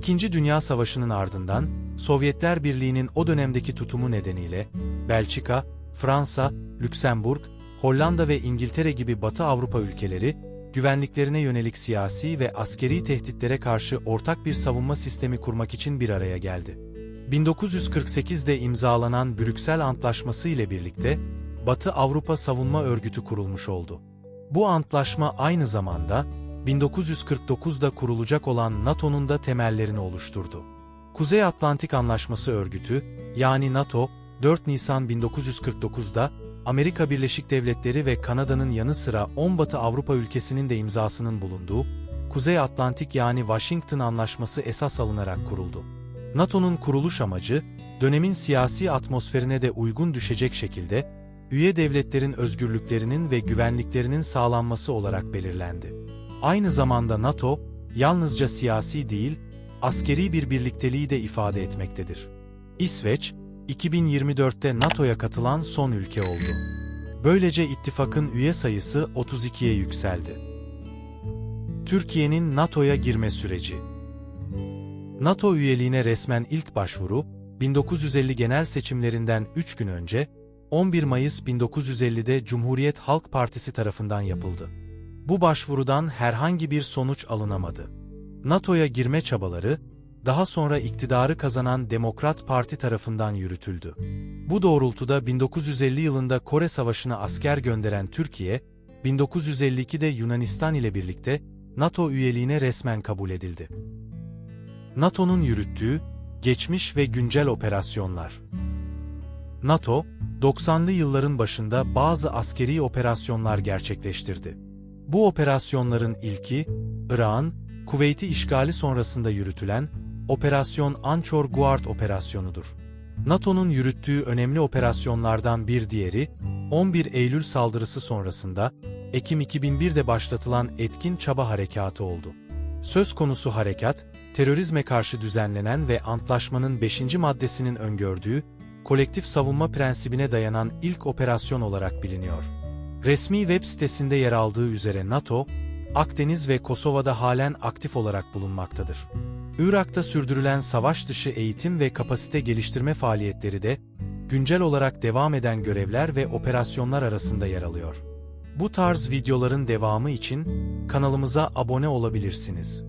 İkinci Dünya Savaşı'nın ardından, Sovyetler Birliği'nin o dönemdeki tutumu nedeniyle, Belçika, Fransa, Lüksemburg, Hollanda ve İngiltere gibi Batı Avrupa ülkeleri, güvenliklerine yönelik siyasi ve askeri tehditlere karşı ortak bir savunma sistemi kurmak için bir araya geldi. 1948'de imzalanan Brüksel Antlaşması ile birlikte, Batı Avrupa Savunma Örgütü kurulmuş oldu. Bu antlaşma aynı zamanda, 1949'da kurulacak olan NATO'nun da temellerini oluşturdu. Kuzey Atlantik Anlaşması Örgütü, yani NATO, 4 Nisan 1949'da Amerika Birleşik Devletleri ve Kanada'nın yanı sıra 10 Batı Avrupa ülkesinin de imzasının bulunduğu, Kuzey Atlantik yani Washington Anlaşması esas alınarak kuruldu. NATO'nun kuruluş amacı, dönemin siyasi atmosferine de uygun düşecek şekilde, üye devletlerin özgürlüklerinin ve güvenliklerinin sağlanması olarak belirlendi. Aynı zamanda NATO, yalnızca siyasi değil, askeri bir birlikteliği de ifade etmektedir. İsveç, 2024'te NATO'ya katılan son ülke oldu. Böylece ittifakın üye sayısı 32'ye yükseldi. Türkiye'nin NATO'ya girme süreci NATO üyeliğine resmen ilk başvuru, 1950 genel seçimlerinden 3 gün önce, 11 Mayıs 1950'de Cumhuriyet Halk Partisi tarafından yapıldı. Bu başvurudan herhangi bir sonuç alınamadı. NATO'ya girme çabaları, daha sonra iktidarı kazanan Demokrat Parti tarafından yürütüldü. Bu doğrultuda 1950 yılında Kore Savaşı'na asker gönderen Türkiye, 1952'de Yunanistan ile birlikte NATO üyeliğine resmen kabul edildi. NATO'nun yürüttüğü, geçmiş ve güncel operasyonlar. NATO, 90'lı yılların başında bazı askeri operasyonlar gerçekleştirdi. Bu operasyonların ilki, Irak'ın, Kuveyt'i işgali sonrasında yürütülen Operasyon Anchor Guard operasyonudur. NATO'nun yürüttüğü önemli operasyonlardan bir diğeri, 11 Eylül saldırısı sonrasında, Ekim 2001'de başlatılan Etkin Çaba Harekatı oldu. Söz konusu harekat, terörizme karşı düzenlenen ve antlaşmanın 5. maddesinin öngördüğü, kolektif savunma prensibine dayanan ilk operasyon olarak biliniyor. Resmi web sitesinde yer aldığı üzere NATO, Akdeniz ve Kosova'da halen aktif olarak bulunmaktadır. Irak'ta sürdürülen savaş dışı eğitim ve kapasite geliştirme faaliyetleri de, güncel olarak devam eden görevler ve operasyonlar arasında yer alıyor. Bu tarz videoların devamı için kanalımıza abone olabilirsiniz.